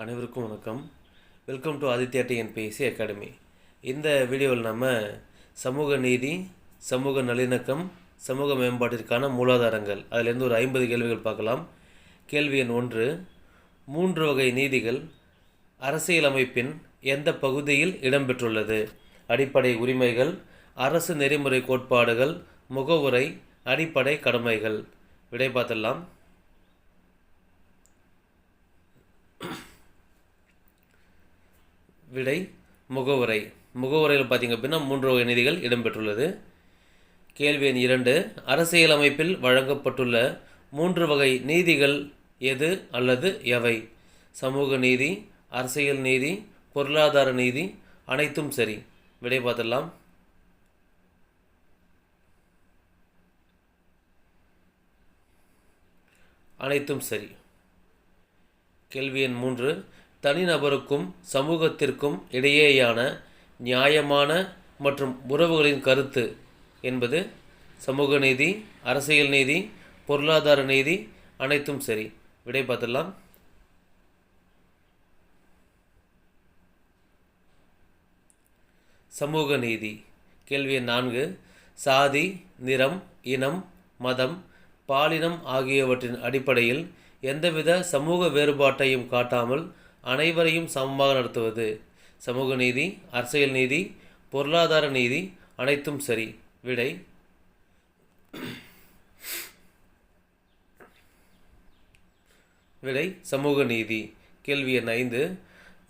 அனைவருக்கும் வணக்கம். Welcome to Aditya TNPSC academy இந்த வீடியோவில் நம்ம சமூக நீதி சமூக நல்லிணக்கம் சமூக மேம்பாட்டிற்கான மூலாதாரங்கள். அதிலிருந்து ஒரு ஐம்பது கேள்விகள் பார்க்கலாம். கேள்வி எண் ஒன்று மூன்று வகை நீதிகள் அரசியலமைப்பின் எந்த பகுதியில் இடம்பெற்றுள்ளது? அடிப்படை உரிமைகள் அரசு நெறிமுறை கோட்பாடுகள் முகவுரை அடிப்படை கடமைகள். விடை பார்த்தெல்லாம் விடை முகவுரை. முகவுரையில் பார்த்தீங்க அப்படின்னா மூன்று வகை நிதிகள் இடம்பெற்றுள்ளது. கேள்வி எண் இரண்டு அரசியலமைப்பில் வழங்கப்பட்டுள்ள மூன்று வகை நீதிகள் எது அல்லது எவை? சமூக நீதி அரசியல் நீதி பொருளாதார நீதி அனைத்தும் சரி. விடை பார்த்துடலாம். அனைத்தும் சரி. கேள்வி எண் மூன்று தனிநபருக்கும் சமூகத்திற்கும் இடையேயான நியாயமான மற்றும் உறவுகளின் கருத்து என்பது சமூக நீதி அரசியல் நீதி பொருளாதார நீதி அனைத்தும் சரி. விடை பார்த்துடலாம். சமூக நீதி. கேள்வி நான்கு. சாதி நிறம் இனம் மதம் பாலினம் ஆகியவற்றின் அடிப்படையில் எந்தவித சமூக வேறுபாட்டையும் காட்டாமல் அனைவரையும் சமமாக நடத்துவது. சமூக நீதி அரசியல் நீதி பொருளாதார நீதி அனைத்தும் சரி. விடை. விடை. சமூக நீதி. கேள்வி எண் ஐந்து.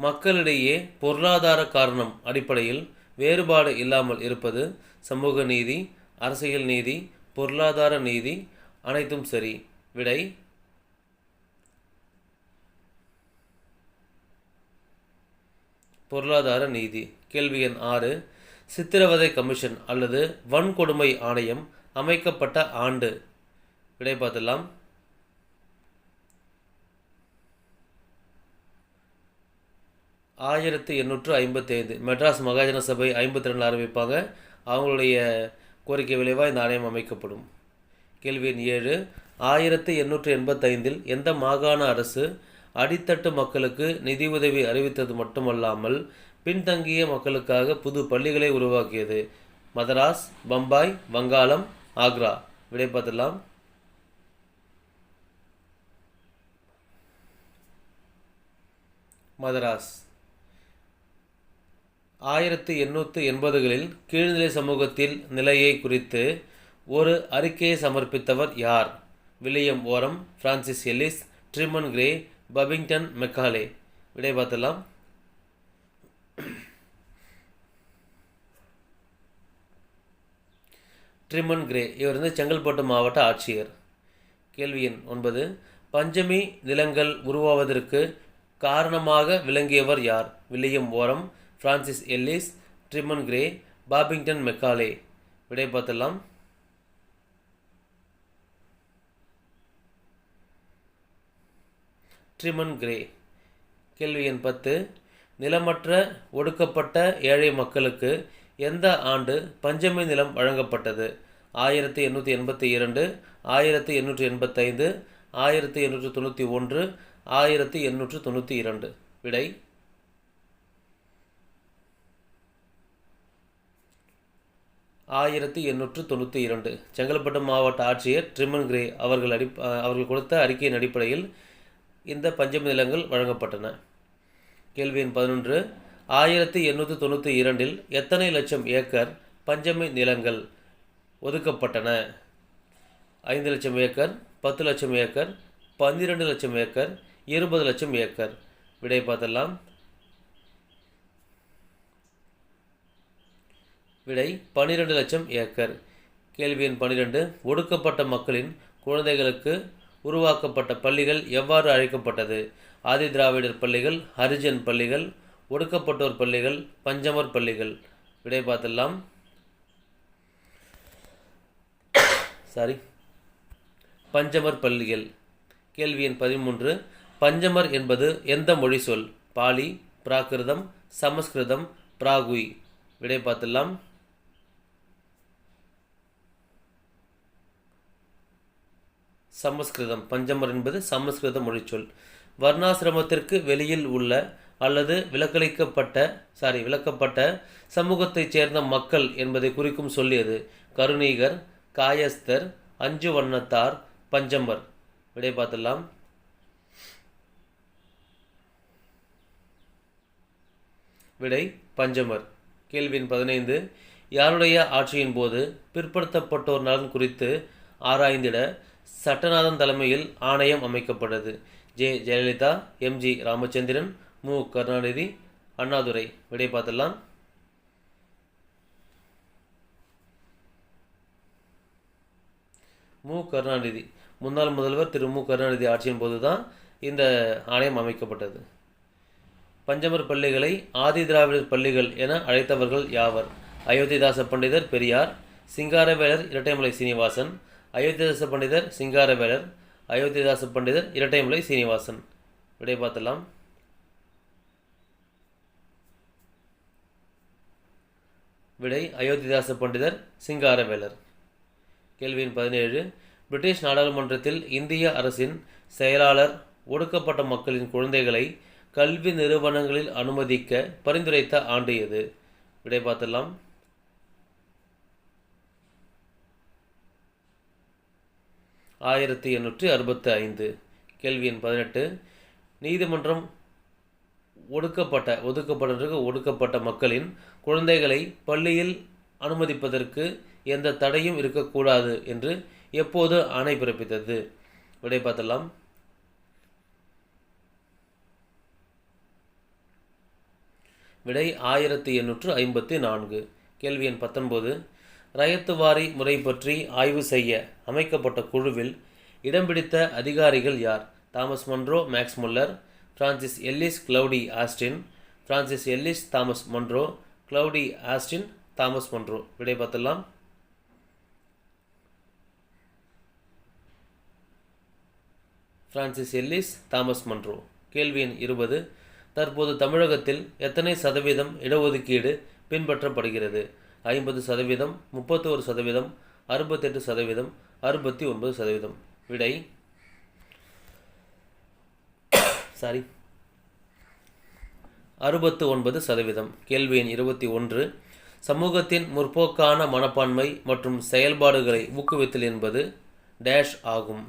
மக்களிடையே பொருளாதார காரணம் அடிப்படையில் வேறுபாடு இல்லாமல் இருப்பது சமூக நீதி அரசியல் நீதி பொருளாதார நீதி அனைத்தும் சரி. விடை. பொருளாதார நீதி. கேள்வி எண் ஆறு. சித்திரவதை கமிஷன் அல்லது வன்கொடுமை ஆணையம் அமைக்கப்பட்ட ஆண்டு. விடை பார்த்துடலாம். ஆயிரத்தி எண்ணூற்று ஐம்பத்தி ஐந்து மெட்ராஸ் மகாஜன சபை ஐம்பத்தி ரெண்டில் ஆரம்பிப்பாங்க. அவங்களுடைய கோரிக்கை விளைவாக இந்த ஆணையம் அமைக்கப்படும். கேள்வி எண் ஏழு. ஆயிரத்தி எண்ணூற்று எண்பத்தைந்தில் எந்த மாகாண அரசு அடித்தட்டு மக்களுக்கு நிதியுதவி அறிவித்தது மட்டுமல்லாமல் பின்தங்கிய மக்களுக்காக புது பள்ளிகளை உருவாக்கியது. மதராஸ் பம்பாய் வங்காளம் ஆக்ரா. விடை பார்த்துடலாம். மதராஸ். ஆயிரத்தி எண்ணூற்று எண்பதுகளில் கீழ்நிலை சமூகத்தில் நிலையை குறித்து ஒரு அறிக்கையை சமர்ப்பித்தவர் யார்? William Orme Francis Ellis Tremenheere Grey Babington Macaulay. விடை பார்த்தலாம் ட்ரிமன் கிரே இவர் வந்து செங்கல்பட்டு மாவட்ட ஆட்சியர். கேள்வி எண் ஒன்பது. பஞ்சமி நிலங்கள் உருவாவதற்கு காரணமாக விளங்கியவர் யார்? William Orme Francis Ellis Tremenheere Grey Babington Macaulay. விடை பார்த்தலாம் ட்ரிமன் கிரே கேள்வி எண் பத்து. நிலமற்ற ஒடுக்கப்பட்ட ஏழை மக்களுக்கு எந்த ஆண்டு பஞ்சமி நிலம் வழங்கப்பட்டது? ஆயிரத்தி எண்ணூற்றி எண்பத்தி இரண்டு ஆயிரத்தி எண்ணூற்றி எண்பத்தைந்து ஆயிரத்தி எண்ணூற்று தொண்ணூற்றி ஒன்று ஆயிரத்தி எண்ணூற்று தொண்ணூற்றி இரண்டு. விடை? ஆயிரத்தி எண்ணூற்று தொண்ணூற்றி இரண்டு. செங்கல்பட்டு மாவட்ட ஆட்சியர் ட்ரிமன் கிரே அவர்கள் அடி அவர்கள் கொடுத்த அறிக்கையின் அடிப்படையில் இந்த பஞ்சமி நிலங்கள் வழங்கப்பட்டன. கேள்வி எண் பதினொன்று ஆயிரத்தி எண்ணூற்றி தொண்ணூற்றி இரண்டில் எத்தனை லட்சம் ஏக்கர் பஞ்சமி நிலங்கள் ஒதுக்கப்பட்டன? ஐந்து லட்சம் ஏக்கர் பத்து லட்சம் ஏக்கர் பன்னிரெண்டு லட்சம் ஏக்கர் இருபது லட்சம் ஏக்கர். விடை பார்த்தலாம் விடை பன்னிரெண்டு லட்சம் ஏக்கர். கேள்வி எண் பன்னிரெண்டு ஒடுக்கப்பட்ட மக்களின் குழந்தைகளுக்கு உருவாக்கப்பட்ட பள்ளிகள் எவ்வாறு அழைக்கப்பட்டது? ஆதி திராவிடர் பள்ளிகள் ஹரிஜன் பள்ளிகள் ஒடுக்கப்பட்டோர் பள்ளிகள் பஞ்சமர் பள்ளிகள். விடை பார்த்துடலாம். சாரி பஞ்சமர் பள்ளிகள். கேள்வி எண் பதிமூன்று. பஞ்சமர் என்பது எந்த மொழி சொல்? பாலி பிராகிருதம் சமஸ்கிருதம் பிராகுய். விடை பார்த்துடலாம். சமஸ்கிருதம். பஞ்சமர் என்பது சமஸ்கிருத மொழிச்சொல். வர்ணாசிரமத்திற்கு வெளியில் உள்ள அல்லது விலக்களிக்கப்பட்ட சாரி விளக்கப்பட்ட சமூகத்தைச் சேர்ந்த மக்கள் என்பதை குறிக்கும் சொல்லியது கருணீகர் காயஸ்தர் அஞ்சு வண்ணத்தார் பஞ்சமர். விடை பார்த்துடலாம். விடை பஞ்சமர். கேள்வியின் பதினைந்து. யாருடைய ஆட்சியின் போது பிற்படுத்தப்பட்டோர் நலன் குறித்து ஆராய்ந்திட சட்டநாதன் தலைமையில் ஆணையம் அமைக்கப்பட்டது. ஜே. ஜெயலலிதா எம்ஜி ராமச்சந்திரன் மு. கருணாநிதி அண்ணாதுரை. விடை பார்த்துடலாம். மு. கருணாநிதி. முன்னாள் முதல்வர் திரு. மு. கருணாநிதி ஆட்சியின் போது தான் இந்த ஆணையம் அமைக்கப்பட்டது. பஞ்சமர் பள்ளிகளை ஆதி திராவிடர் பள்ளிகள் என அழைத்தவர்கள் யாவர்? அயோத்திதாச பண்டிதர் பெரியார் சிங்காரவேலர் இரட்டைமலை சீனிவாசன் அயோத்திதாச பண்டிதர் சிங்காரவேலர் அயோத்திதாச பண்டிதர் இரட்டைமலை சீனிவாசன். விடை பார்த்தலாம் விடை அயோத்திதாச பண்டிதர் சிங்காரவேலர் கேள்வியின் பதினேழு. பிரிட்டிஷ் நாடாளுமன்றத்தில் இந்திய அரசின் செயலாளர் ஒடுக்கப்பட்ட மக்களின் குழந்தைகளை கல்வி நிறுவனங்களில் அனுமதிக்க பரிந்துரைத்த ஆண்டு எது? விடை பார்த்தலாம் ஆயிரத்தி எண்ணூற்றி அறுபத்தி ஐந்து. கேள்வி எண் பதினெட்டு. நீதிமன்றம் ஒடுக்கப்பட்ட ஒதுக்கப்பட்ட ஒடுக்கப்பட்ட மக்களின் குழந்தைகளை பள்ளியில் அனுமதிப்பதற்கு எந்த தடையும் இருக்கக்கூடாது என்று எப்போது ஆணை பிறப்பித்தது? விடை பார்த்தலாம் விடை ஆயிரத்தி எண்ணூற்று ஐம்பத்தி நான்கு. கேள்வி எண் பத்தொன்பது. ரயத்துவாரி முறை பற்றி ஆய்வு செய்ய அமைக்கப்பட்ட குழுவில் இடம் பிடித்த அதிகாரிகள் யார்? Thomas Munro Max Muller Francis Ellis Claudie Austin Francis Ellis Thomas Munro Claudie Austin Thomas Munro விடை பார்த்தலாம் பிரான்சிஸ் எல்லிஸ் தாமஸ் மன்ரோ கேள்வி எண் இருபது. தற்போது தமிழகத்தில் எத்தனை சதவீதம் இடஒதுக்கீடு பின்பற்றப்படுகிறது? ஐம்பது சதவீதம் முப்பத்தோரு சதவீதம் அறுபத்தெட்டு சதவீதம் அறுபத்தி ஒன்பது சதவீதம். விடை. சாரி அறுபத்து ஒன்பது சதவீதம். கேள்வி எண் இருபத்தி ஒன்று. சமூகத்தின் முற்போக்கான மனப்பான்மை மற்றும் செயல்பாடுகளை ஊக்குவித்தல் என்பது டேஷ் ஆகும்.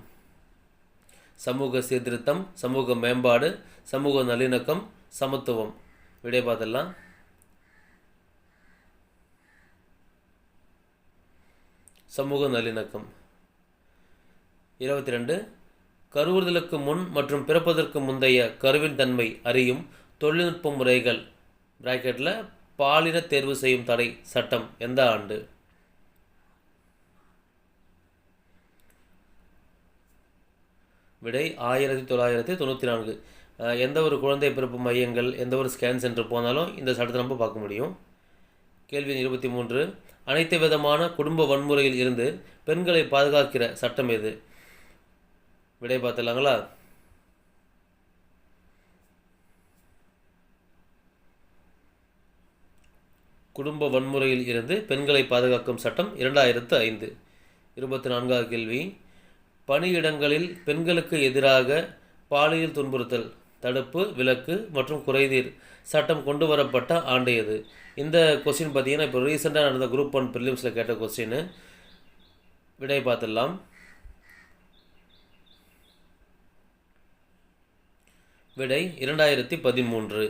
சமூக சீர்திருத்தம் சமூக மேம்பாடு சமூக நல்லிணக்கம் சமத்துவம். விடை சமூக நல்லிணக்கம் இருபத்தி ரெண்டு கருவுறுதலுக்கு முன் மற்றும் பிறப்பதற்கு முந்தைய கருவின் தன்மை அறியும் தொழில்நுட்ப முறைகள். பிராக்கெட்டில் பாலின தேர்வு செய்யும் தடை சட்டம் எந்த ஆண்டு? விடை ஆயிரத்தி தொள்ளாயிரத்தி தொண்ணூற்றி நான்கு. எந்த ஒரு குழந்தை பிறப்பு மையங்கள் எந்த ஒரு ஸ்கேன் சென்டர் போனாலும் இந்த சட்டத்தை நம்ம பார்க்க முடியும். கேள்வி இருபத்தி மூன்று அனைத்து விதமான குடும்ப வன்முறையில் இருந்து பெண்களை பாதுகாக்கிற சட்டம் எது? விடை பார்த்துலாங்களா குடும்ப வன்முறையில் இருந்து பெண்களை பாதுகாக்கும் சட்டம் இரண்டாயிரத்து ஐந்து. இருபத்தி நான்காவது கேள்வி. பணியிடங்களில் பெண்களுக்கு எதிராக பாலியல் துன்புறுத்தல். தடுப்பு விலக்கு மற்றும் குறைதீர் சட்டம் கொண்டு வரப்பட்ட ஆண்டு எது இந்த கொஸ்டின் பார்த்தீங்கன்னா இப்போ ரீசெண்டாக நடந்த குரூப் ஒன் ப்ரிலிம்ஸில் கேட்ட கொஸ்டின் விடை பார்த்துடலாம். விடை இரண்டாயிரத்தி பதிமூன்று.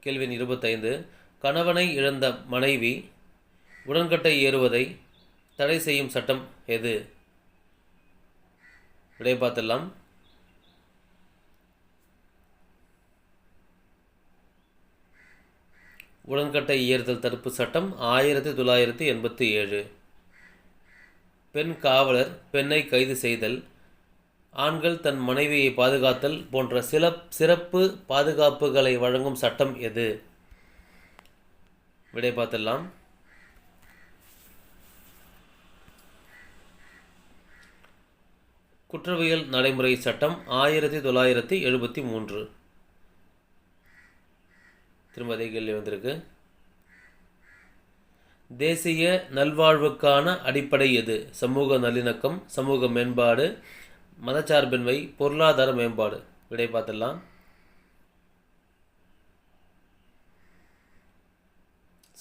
கேள்வி இருபத்தைந்து. கணவனை இழந்த மனைவி உடன்கட்டை ஏறுவதை தடை செய்யும் சட்டம் எது? விடை பார்த்துடலாம். உடன்கட்டை ஏறுதல் தடுப்பு சட்டம் ஆயிரத்தி தொள்ளாயிரத்தி எண்பத்தி ஏழு. பெண் காவலர் பெண்ணை கைது செய்தல் ஆண்கள் தன் மனைவியை பாதுகாத்தல் போன்ற சில சிறப்பு பாதுகாப்புகளை வழங்கும் சட்டம் எது? விடை பார்த்துடலாம். குற்றவியல் நடைமுறை சட்டம் ஆயிரத்தி தொள்ளாயிரத்தி எழுபத்தி மூன்று. திரும்ப அதே கேள்வி வந்திருக்கு. தேசிய நல்வாழ்வுக்கான அடிப்படை எது? சமூக நல்லிணக்கம் சமூக மேம்பாடு மதச்சார்பின்மை பொருளாதார மேம்பாடு. விடை பார்த்துடலாம்.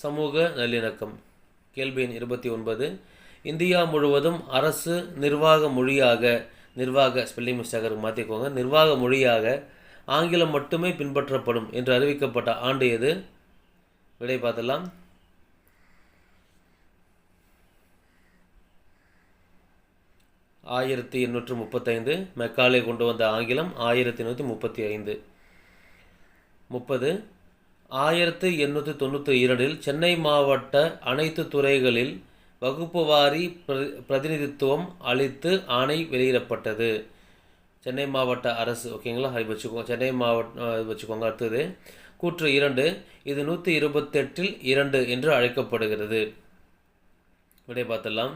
சமூக நல்லிணக்கம். கேள்வி எண் இருபத்தி ஒன்பது. இந்தியா முழுவதும் அரசு நிர்வாக மொழியாக நிர்வாக ஸ்பெல்லிங் மிஸ்டேக்கருக்கு மாற்றிக்கோங்க நிர்வாக மொழியாக ஆங்கிலம் மட்டுமே பின்பற்றப்படும் என்று அறிவிக்கப்பட்ட ஆண்டு எது? விடை பார்த்துடலாம். ஆயிரத்தி எண்ணூற்று முப்பத்தைந்து மெக்காலே கொண்டு வந்த ஆங்கிலம் ஆயிரத்தி எண்ணூற்றி முப்பத்தி ஐந்து முப்பது ஆயிரத்து எண்ணூற்றி தொண்ணூற்றி இரண்டில் சென்னை மாவட்ட அனைத்து துறைகளில் வகுப்பு வாரி பிர- பிரதிநிதித்துவம் அளித்து ஆணை வெளியிடப்பட்டது. சென்னை மாவட்ட அரசு ஓகேங்களா அது வச்சுக்கோங்க. சென்னை மாவட்ட வச்சுக்கோங்க. அடுத்தது கூற்று இரண்டு இது நூற்றி இருபத்தெட்டில் இரண்டு என்று அழைக்கப்படுகிறது. விடை பார்த்துடலாம்.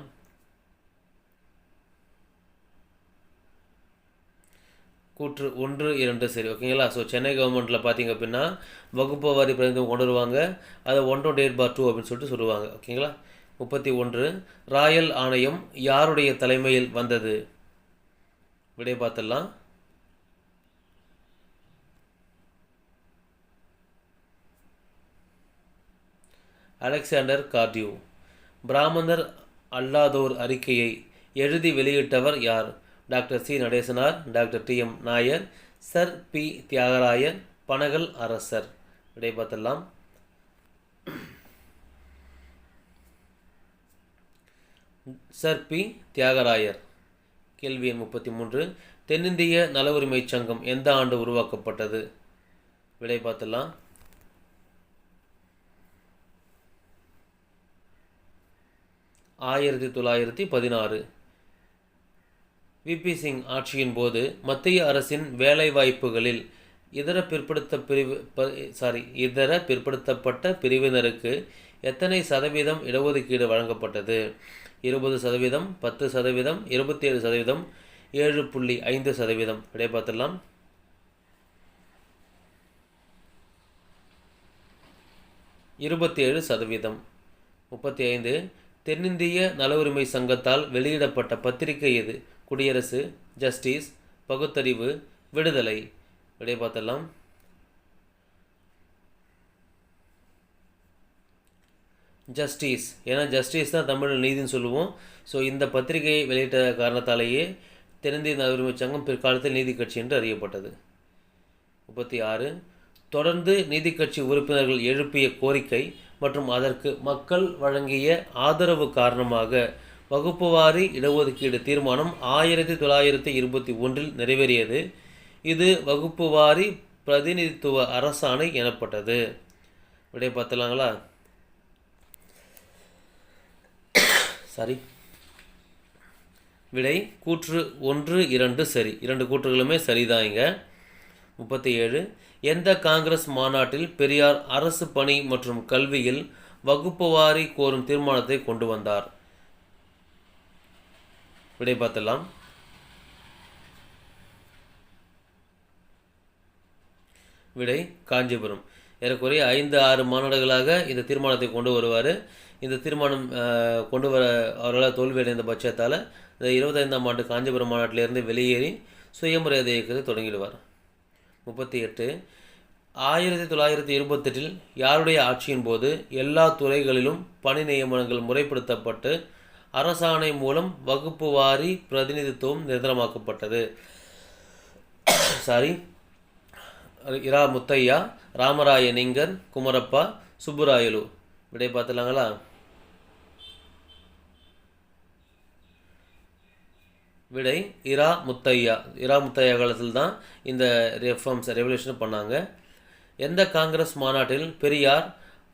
கூற்று ஒன்று இரண்டு சரி ஓகேங்களா ஸோ சென்னை கவர்மெண்ட்டில் பார்த்தீங்க அப்படின்னா வகுப்பு வாரி பிரதிநிதித்துவம் கொண்டு வருவாங்க அதை one to date for two அப்படின்னு சொல்லிட்டு சொல்லுவாங்க ஓகேங்களா முப்பத்தி ஒன்று ராயல் ஆணையம் யாருடைய தலைமையில் வந்தது? விடை பார்த்துடலாம். Alexander Cardew. பிராமணர் அல்லாதோர் அறிக்கையை எழுதி வெளியிட்டவர் யார்? Doctor C. Natesanar doctor T. M. Nair sir. P. Thyagarayar Panagal அரசர். விடை பார்த்தலாம் சர். பி. தியாகராயர். கேள்வி எண் முப்பத்தி மூன்று. தென்னிந்திய நல உரிமைச் சங்கம் எந்த ஆண்டு உருவாக்கப்பட்டது? விடை பார்த்தலாம் ஆயிரத்தி தொள்ளாயிரத்தி பதினாறு. விபி சிங் ஆட்சியின் போது மத்திய அரசின் வேலைவாய்ப்புகளில் இதர பிற்படுத்த பிரிவு சாரி இதர பிற்படுத்தப்பட்ட பிரிவினருக்கு எத்தனை சதவீதம் இடஒதுக்கீடு வழங்கப்பட்டது? இருபது சதவீதம் பத்து சதவீதம் இருபத்தி ஏழு சதவீதம் ஏழு புள்ளி ஐந்து சதவீதம். அப்படியே பார்த்துடலாம். இருபத்தி ஏழு சதவீதம். முப்பத்தி ஐந்து. தென்னிந்திய நல உரிமை சங்கத்தால் வெளியிடப்பட்ட பத்திரிகை எது? குடியரசு ஜஸ்டிஸ் பகுத்தறிவு விடுதலை. விடை பார்த்தலாம் ஜஸ்டிஸ் ஏன்னா ஜஸ்டிஸ் தான் தமிழில் நீதின்னு சொல்லுவோம். ஸோ இந்த பத்திரிகையை வெளியிட்ட காரணத்தாலேயே தென்னிந்திய நல உரிமை சங்கம் பிற்காலத்தில் நீதி கட்சி என்று அறியப்பட்டது. முப்பத்தி ஆறு. தொடர்ந்து நீதி கட்சி உறுப்பினர்கள் எழுப்பிய கோரிக்கை மற்றும் அதற்கு மக்கள் வழங்கிய ஆதரவு காரணமாக வகுப்புவாரி இடஒதுக்கீடு தீர்மானம் ஆயிரத்தி தொள்ளாயிரத்தி இருபத்தி ஒன்றில் நிறைவேறியது. இது வகுப்புவாரி பிரதிநிதித்துவ அரசாணை எனப்பட்டது. விடைய பார்த்தலாங்களா சாரி. விடை கூற்று ஒன்று இரண்டு சரி. இரண்டு கூற்றுகளுமே சரிதான் இங்க. முப்பத்தி ஏழு எந்த காங்கிரஸ் மாநாட்டில் பெரியார் அரசு பணி மற்றும் கல்வியில் வகுப்புவாரி கோரும் தீர்மானத்தை கொண்டு வந்தார்? விடை பார்த்தலாம் விடை காஞ்சிபுரம். ஏறக்குறைய ஐந்து ஆறு மாநாடுகளாக இந்த தீர்மானத்தை கொண்டு வருவார். இந்த தீர்மானம் கொண்டு வர அவர்களால் தோல்வியடைந்த பட்சத்தால் இந்த இருபத்தைந்தாம் ஆண்டு காஞ்சிபுரம் மாநாட்டிலிருந்து வெளியேறி சுயமரியாதை இயக்கத்தை தொடங்கிடுவார். முப்பத்தி எட்டு ஆயிரத்தி தொள்ளாயிரத்தி இருபத்தெட்டில் யாருடைய ஆட்சியின் போது எல்லா துறைகளிலும் பணி நியமனங்கள் முறைப்படுத்தப்பட்டு அரசாணை மூலம் வகுப்பு வாரி பிரதிநிதித்துவம் நிரந்தரமாக்கப்பட்டது. சாரி இரா முத்தையா ராமராய நிங்கர் குமரப்பா சுப்புராயலு. விடை பார்த்துலாங்களா விடை இரா முத்தையா. இரா முத்தையா காலத்தில் தான் இந்த ரெஃபார்ம்ஸ் ரெவல்யூஷன் பண்ணாங்க. எந்த காங்கிரஸ் மாநாட்டில் பெரியார்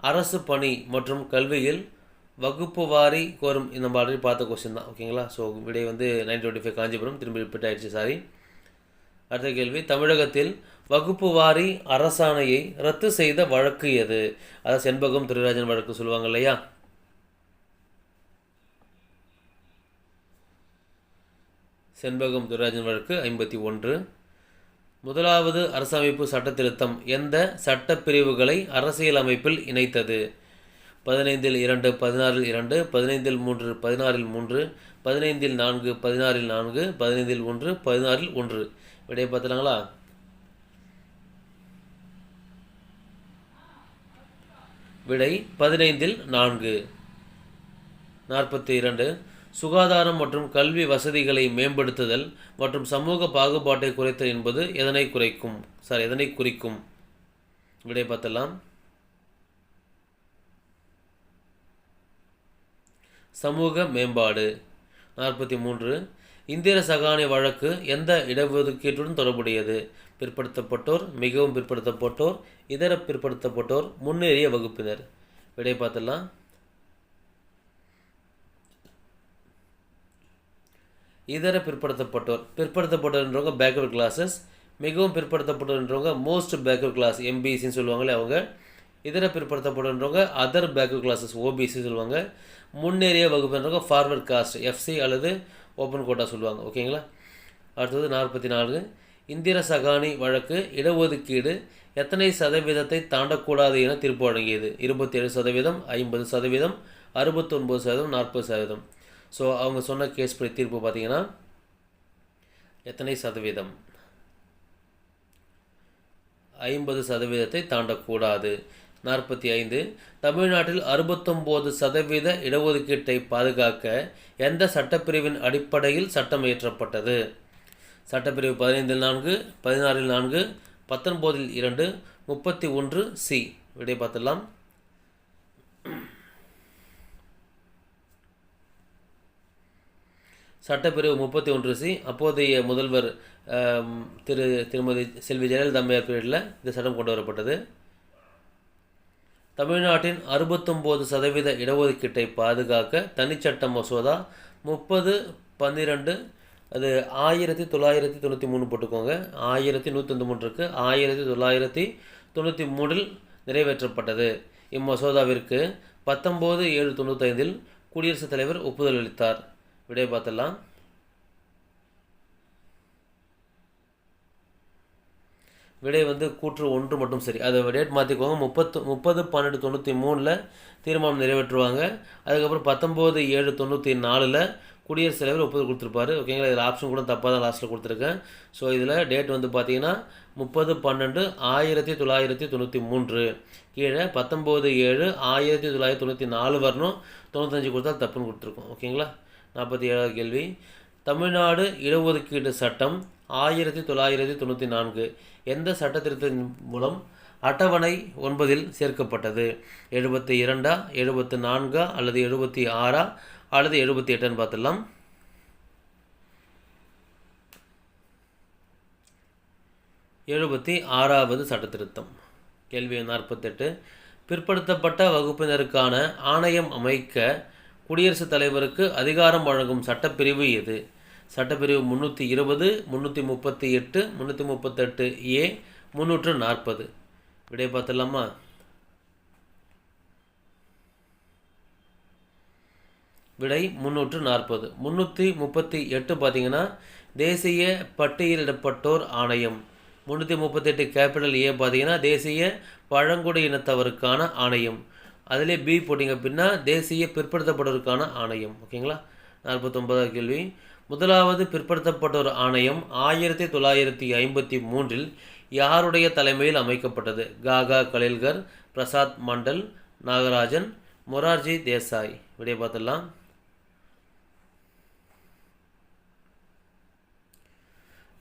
அரசு பணி மற்றும் கல்வியில் வகுப்பு வாரி கோரும்? இந்த மாதிரி பார்த்த கொஸ்டின் தான். ஓகேங்களா ஸோ விடை வந்து நைன் டுவெண்ட்டி ஃபைவ் காஞ்சிபுரம். திரும்பி ரிப்பீட் ஆயிடுச்சு. சாரி அடுத்த கேள்வி. தமிழகத்தில் வகுப்பு வாரி அரசாணையை ரத்து செய்த வழக்கு எது? அதாவது செண்பகம் திருராஜன் வழக்கு சொல்லுவாங்க இல்லையா? செண்பகம் துரராஜன் வழக்கு ஐம்பத்தி ஒன்று. முதலாவது அரசமைப்பு சட்டத்திருத்தம் எந்த சட்டப்பிரிவுகளை அரசியல் அமைப்பில் இணைத்தது? பதினைந்தில் இரண்டு பதினாறில் இரண்டு பதினைந்தில் மூன்று பதினாறில் மூன்று பதினைந்தில் நான்கு பதினாறில் நான்கு பதினைந்தில் ஒன்று பதினாறில் ஒன்று. விடையை பார்த்துலாங்களா விடை பதினைந்தில் நான்கு. நாற்பத்தி இரண்டு சுகாதாரம் மற்றும் கல்வி வசதிகளை மேம்படுத்துதல் மற்றும் சமூக பாகுபாட்டை குறைத்தல் என்பது எதனை குறைக்கும்? சார் எதனை குறிக்கும்? விடை பார்த்தலாம் சமூக மேம்பாடு. நாற்பத்தி மூன்று. இந்திர சகானி வழக்கு எந்த இடஒதுக்கீட்டுடன் தொடர்புடையது? பிற்படுத்தப்பட்டோர் மிகவும் பிற்படுத்தப்பட்டோர் இதர பிற்படுத்தப்பட்டோர் முன்னேறிய வகுப்பினர். விடை பார்த்தலாம் இதர பிற்படுத்தப்பட்டோர் பிற்படுத்தப்பட்டோர்ன்றவங்க பேக்வர்ட் கிளாஸஸ் மிகவும் பிற்படுத்தப்பட்டோர்ன்றவங்க மோஸ்ட் பேக்வர்ட் கிளாஸ் எம்பிசின்னு சொல்லுவாங்களே அவங்க. இதர பிற்படுத்தப்பட்டோன்றவங்க அதர் பேக்வர்ட் கிளாஸஸ் ஓபிசி சொல்லுவாங்க. முன்னேறிய வகுப்புன்றவங்க ஃபார்வர்ட் காஸ்ட் எஃப்சி அல்லது ஓப்பன் கோட்டா சொல்லுவாங்க. ஓகேங்களா அடுத்தது நாற்பத்தி நாலு இந்திர சகானி வழக்கு இடஒதுக்கீடு எத்தனை சதவீதத்தை தாண்டக்கூடாது என தீர்ப்பு வழங்கியது? இருபத்தி ஏழு சதவீதம் ஐம்பது சதவீதம் அறுபத்தொன்பது சதவீதம் நாற்பது சதவீதம். ஸோ அவங்க சொன்ன கேஸ் படி தீர்ப்பு பார்த்தீங்கன்னா எத்தனை சதவீதம்? ஐம்பது சதவீதத்தை தாண்டக்கூடாது. நாற்பத்தி ஐந்து தமிழ்நாட்டில் அறுபத்தொம்போது சதவீத இடஒதுக்கீட்டை பாதுகாக்க எந்த சட்டப்பிரிவின் அடிப்படையில் சட்டம் இயற்றப்பட்டது? சட்டப்பிரிவு பதினைந்தில் நான்கு பதினாறில் நான்கு பத்தொன்பதில் இரண்டு முப்பத்தி ஒன்று சி. விடை பார்த்துடலாம். சட்டப்பிரிவு முப்பத்தி ஒன்று சி அப்போதைய முதல்வர் திரு திருமதி செல்வி ஜெயலலிதா அம்மையார் பீரியடில் இந்த சட்டம் கொண்டு வரப்பட்டது. தமிழ்நாட்டின் அறுபத்தொம்போது சதவீத இடஒதுக்கீட்டை பாதுகாக்க தனிச்சட்ட மசோதா முப்பது பன்னிரெண்டு அது ஆயிரத்தி தொள்ளாயிரத்தி தொண்ணூற்றி மூணு போட்டுக்கோங்க. ஆயிரத்தி நூற்றி மூணு இருக்குது ஆயிரத்தி தொள்ளாயிரத்தி தொண்ணூற்றி மூணில் நிறைவேற்றப்பட்டது. இம்மசோதாவிற்கு பத்தொம்போது ஏழு தொண்ணூத்தைந்தில் குடியரசுத் தலைவர் ஒப்புதல் அளித்தார். விடையை பார்த்தலாம் விடை வந்து கூற்று ஒன்று மட்டும் சரி. அதை டேட் மாற்றிக்கோங்க முப்பத்து முப்பது பன்னெண்டு தொண்ணூற்றி மூணில் தீர்மானம் நிறைவேற்றுவாங்க. அதுக்கப்புறம் பத்தொம்போது ஏழு தொண்ணூற்றி நாலில் குடியரசுத் தலைவர் ஒப்புதல் கொடுத்துருப்பாரு. ஓகேங்களா இதில் ஆப்ஷன் கூட தப்பாக தான் லாஸ்ட்டில் கொடுத்துருக்கேன். ஸோ இதில் டேட் வந்து பார்த்தீங்கன்னா முப்பது பன்னெண்டு ஆயிரத்தி தொள்ளாயிரத்தி தொண்ணூற்றி மூன்று. கீழே பத்தொம்போது ஏழு ஆயிரத்தி தொள்ளாயிரத்தி தொண்ணூற்றி நாலு வரணும். தொண்ணூத்தஞ்சு கொடுத்தா தப்புன்னு கொடுத்துருக்கோம். ஓகேங்களா நாற்பத்தி ஏழாவது கேள்வி. தமிழ்நாடு இடஒதுக்கீடு சட்டம் ஆயிரத்தி தொள்ளாயிரத்தி தொண்ணூற்றி நான்கு. எந்த சட்ட மூலம் அட்டவணை ஒன்பதில் சேர்க்கப்பட்டது? எழுபத்தி இரண்டா எழுபத்து நான்கா அல்லது எழுபத்தி ஆறா அல்லது எழுபத்தி எட்டுன்னு பார்த்துடலாம். எழுபத்தி ஆறாவது சட்டத்திருத்தம். கேள்வி எண் நாற்பத்தெட்டு. பிற்படுத்தப்பட்ட வகுப்பினருக்கான ஆணையம் அமைக்க குடியரசுத் தலைவருக்கு அதிகாரம் வழங்கும் சட்டப்பிரிவு எது சட்டப்பிரிவு முந்நூற்றி இருபது முந்நூற்றி முப்பத்தி எட்டு முந்நூற்றி முப்பத்தெட்டு ஏ முந்நூற்று நாற்பது. விடை பார்த்துடலாமா? விடை முந்நூற்று நாற்பது. முந்நூற்றி முப்பத்தி எட்டு பார்த்தீங்கன்னா தேசிய பட்டியலிடப்பட்டோர் ஆணையம். முந்நூற்றி முப்பத்தெட்டு கேபிட்டல் ஏ பார்த்தீங்கன்னா தேசிய பழங்குடி இனத்தவருக்கான ஆணையம். அதிலே பி போட்டிங்க அப்படின்னா தேசிய பிற்படுத்தப்பட்டோருக்கான ஆணையம். ஓகேங்களா? நாற்பத்தொன்பதாவது கேள்வி. முதலாவது பிற்படுத்தப்பட்டோர் ஆணையம் ஆயிரத்தி தொள்ளாயிரத்தி ஐம்பத்தி மூன்றில் யாருடைய தலைமையில் அமைக்கப்பட்டது? காகா கலில்கர் பிரசாத் மண்டல் நாகராஜன் மொரார்ஜி தேசாய். விடைய பார்த்துடலாம்.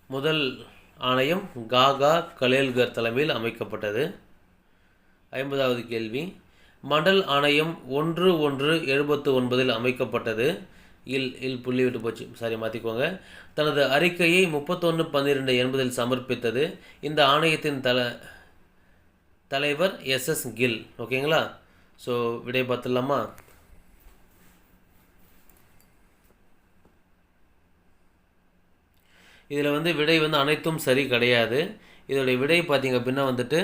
முதல் ஆணையம் காகா கலேல்கர் தலைமையில் அமைக்கப்பட்டது. ஐம்பதாவது கேள்வி. மண்டல் ஆணையம் ஒன்று ஒன்று எழுபத்து ஒன்பதில் அமைக்கப்பட்டது. இல் இல் புள்ளி விட்டு போச்சு. சாரி மாற்றிக்கோங்க தனது அறிக்கையை முப்பத்தொன்று பன்னிரெண்டு எண்பதில் சமர்ப்பித்தது. இந்த ஆணையத்தின் தல தலைவர் எஸ்எஸ் கில். ஓகேங்களா? ஸோ விடை பார்த்துடலாமா? இதில் வந்து விடை வந்து அனைத்தும் சரி கிடையாது. இதோடைய விடை பார்த்தீங்க அப்படின்னா வந்துட்டு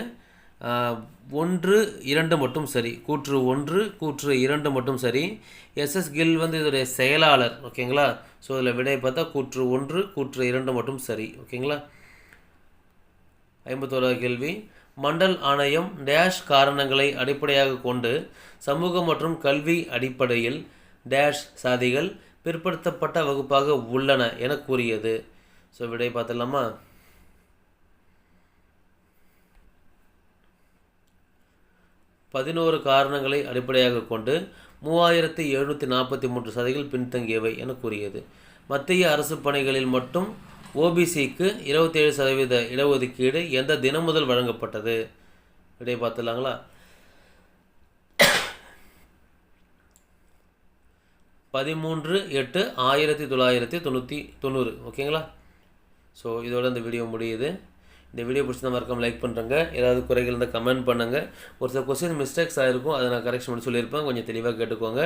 ஒன்று இரண்டு மட்டும் சரி. கூற்று ஒன்று கூற்று இரண்டு மட்டும் சரி. எஸ்எஸ் கில் வந்து இதோடைய செயலாளர் ஓகேங்களா? ஸோ இதில் விடை பார்த்தா கூற்று ஒன்று கூற்று இரண்டு மட்டும் சரி ஓகேங்களா? ஐம்பத்தோராவது கேள்வி. மண்டல் ஆணையம் டேஷ் காரணங்களை அடிப்படையாக கொண்டு சமூக மற்றும் கல்வி அடிப்படையில் டேஷ் சாதிகள் பிற்படுத்தப்பட்ட வகுப்பாக உள்ளன என கூறியது. ஸோ விடை பார்த்துடலாமா? பதினோரு காரணங்களை அடிப்படையாக கொண்டு மூவாயிரத்தி எழுநூற்றி நாற்பத்தி மூன்று சதவீதம் பின்தங்கியவை என கூறியது. மத்திய அரசு பணிகளில் மட்டும் ஓபிசிக்கு இருபத்தேழு சதவீத இடஒதுக்கீடு எந்த தினம் முதல் வழங்கப்பட்டது? இடையே பார்த்துலாங்களா பதிமூன்று எட்டு ஆயிரத்தி தொள்ளாயிரத்தி தொண்ணூற்றி தொண்ணூறு. ஓகேங்களா? ஸோ இதோட இந்த வீடியோ முடியுது. இந்த வீடியோ பிடிச்சிருந்தா மறக்காம லைக் பண்ணுறங்க ஏதாவது குறைகள் இருந்தால் கமெண்ட் பண்ணுங்கள் ஒரு சில கொஸ்டின் மிஸ்டேக்ஸ் ஆகிருக்கும் அதை நான் கரெக்ஷன் பண்ணி சொல்லியிருப்பேன். கொஞ்சம் தெளிவாக கேட்டுக்கோங்க.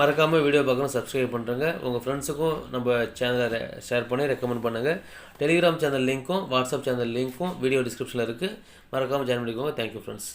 மறக்காமல் வீடியோ பார்க்கணும் சப்ஸ்கிரைப் பண்ணுறங்க உங்கள் ஃப்ரெண்ட்ஸுக்கும் நம்ம சேனலை ஷேர் பண்ணி ரெக்கமெண்ட் பண்ணுங்கள் டெலிகிராம் சேனல் லிங்க்கும் வாட்ஸ்அப் சேனல் லிங்க்கும் வீடியோ டிஸ்கிரிப்ஷனில் இருக்குது மறக்காமல் ஜாயின் பண்ணிக்கோங்க. Thank you friends